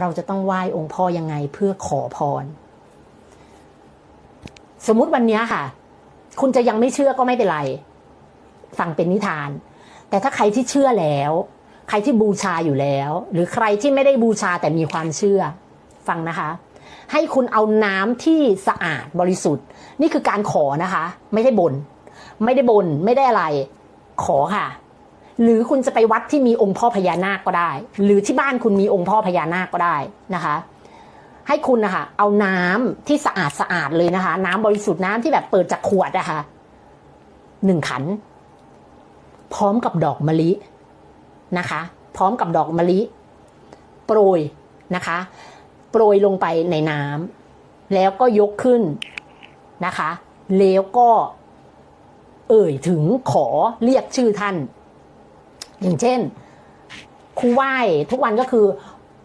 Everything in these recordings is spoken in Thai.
เราจะต้องไหว้องค์พ่อยังไงเพื่อขอพร สมมุติวันนี้ค่ะ คุณจะยังไม่เชื่อก็ไม่เป็นไร ฟังเป็นนิทาน แต่ถ้าใครที่เชื่อแล้ว ใครที่บูชาอยู่แล้ว หรือใครที่ไม่ได้บูชาแต่มีความเชื่อ ฟังนะคะ ให้คุณเอาน้ำที่สะอาดบริสุทธิ์ นี่คือการขอนะคะ ไม่ได้บนไม่ได้บ่นไม่ได้อะไร ขอค่ะ หรือคุณจะไปวัดที่มีองค์พ่อพญานาคก็ได้ หรือที่บ้านคุณมีองค์พ่อพญานาคก็ได้นะคะ ให้คุณนะคะเอาน้ำที่สะอาดสะอาดเลยนะคะ น้ำบริสุทธิ์น้ำที่แบบเปิดจากขวดนะคะหนึ่งขัน พร้อมกับดอกมะลินะคะ พร้อมกับดอกมะลิ โปรยนะคะ โปรยลงไปในน้ำแล้วก็ยกขึ้นนะคะ แล้วก็ เอ่ยถึงขอเรียกชื่อท่าน อย่างเช่นครูไหว้ทุกวันก็คือ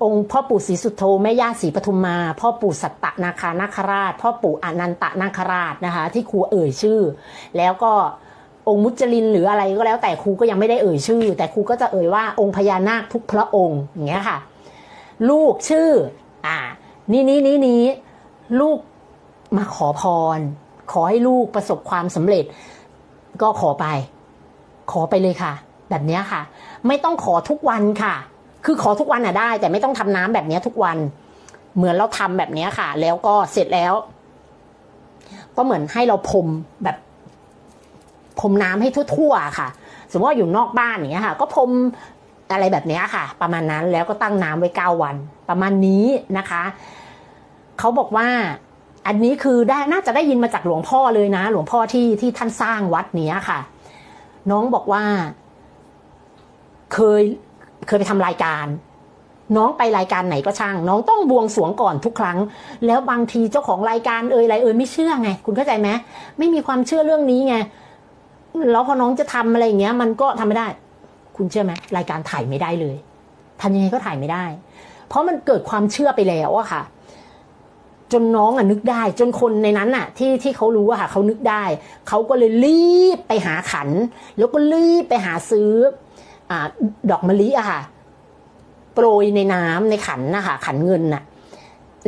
องค์พ่อปู่ศรีสุโธแม่ย่าศรีปทุมมา พ่อปู่สัตตนาคานาคราช พ่อปู่อนันตนาคราชนะคะ ที่ครูเอ่ยชื่อ แล้วก็องค์มุจลินหรืออะไรก็แล้วแต่ครูก็ยังไม่ได้เอ่ยชื่อ แต่ครูก็จะเอ่ยว่าองค์พญานาคทุกพระองค์อย่างเงี้ยค่ะ ลูกชื่อ อ่า นี่นี้นี้นี้ลูกมาขอพร ขอให้ลูกประสบความสำเร็จ ก็ขอไป ขอไปเลยค่ะ แบบนี้ค่ะ ไม่ต้องขอทุกวันค่ะ คือขอทุกวันอะได้ แต่ไม่ต้องทำน้ำแบบนี้ทุกวัน เหมือนเราทำแบบนี้ค่ะ แล้วก็เสร็จแล้ว ก็เหมือนให้เราพรมแบบพรมน้ำให้ทั่วๆค่ะ สมมติว่าอยู่นอกบ้านอย่างเงี้ยค่ะ ก็พรมอะไรแบบนี้ค่ะ ประมาณนั้นแล้วก็ตั้งน้ำไว้เก้าวัน ประมาณนี้นะคะเขาบอกว่าอันนี้คือได้น่าจะได้ยินมาจากหลวงพ่อเลยนะ หลวงพ่อที่ที่ท่านสร้างวัดเนี้ยค่ะ น้องบอกว่า เคยเคยไปทำรายการ น้องไปรายการไหนก็ช่าง น้องต้องบวงสรวงก่อนทุกครั้ง แล้วบางทีเจ้าของรายการเอ่ยอะไรเอ่ยไม่เชื่อไง คุณเข้าใจไหมไม่มีความเชื่อเรื่องนี้ไงแล้วพอน้องจะทำอะไรอย่างเงี้ย มันก็ทำไม่ได้ คุณเชื่อไหมรายการถ่ายไม่ได้เลยทำยังไงก็ถ่ายไม่ได้ เพราะมันเกิดความเชื่อไปแล้วอะค่ะ จนน้องอะนึกได้ จนคนในนั้นอะที่ที่เขารู้อะค่ะเขานึกได้ เขาก็เลยรีบไปหาขัน แล้วก็รีบไปหาซื้อ อดอกมะลิอะค่ะ โปรยในน้ำในขันนะคะขันเงินน่ะ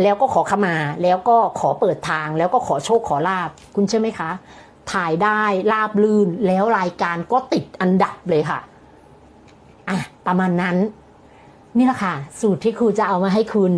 แล้วก็ขอขมา แล้วก็ขอเปิดทาง แล้วก็ขอโชคขอลาบ คุณเชื่อไหมคะ ถ่ายได้ลาบลื่นแล้วรายการก็ติดอันดับเลยค่ะอะประมาณนั้น นี่แหละค่ะ สูตรที่ครูจะเอามาให้คุณ